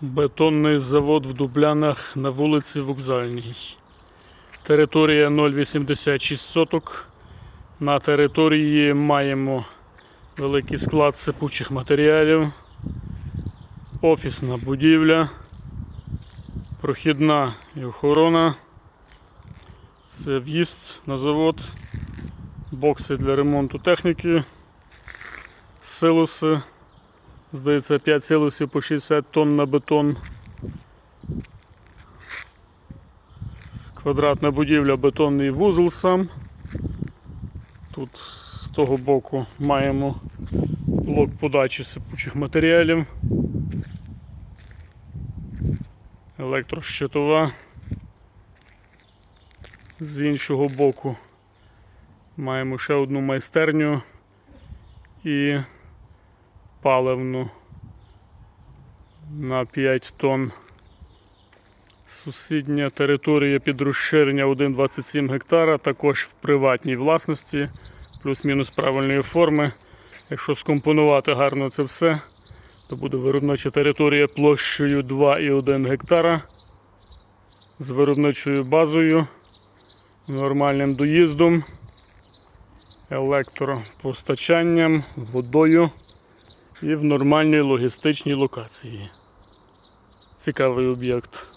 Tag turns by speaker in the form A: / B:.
A: Бетонний завод в Дублянах на вулиці Вокзальній. Територія 0,86 соток. На території маємо великий склад сипучих матеріалів, офісна будівля, прохідна і охорона. Це в'їзд на завод, бокси для ремонту техніки, силоси. Здається, 5 силосів по 60 тонн на бетон. Квадратна будівля, бетонний вузол сам. Тут з того боку маємо блок подачі сипучих матеріалів. Електрощитова. З іншого боку маємо ще одну майстерню і паливну на 5 тонн. Сусідня територія під розширення 1,27 гектара, також в приватній власності, плюс-мінус правильної форми. Якщо скомпонувати гарно це все, то буде виробнича територія площею 2,1 гектара з виробничою базою, нормальним доїздом, електропостачанням, водою і в нормальній логістичній локації. Цікавий об'єкт.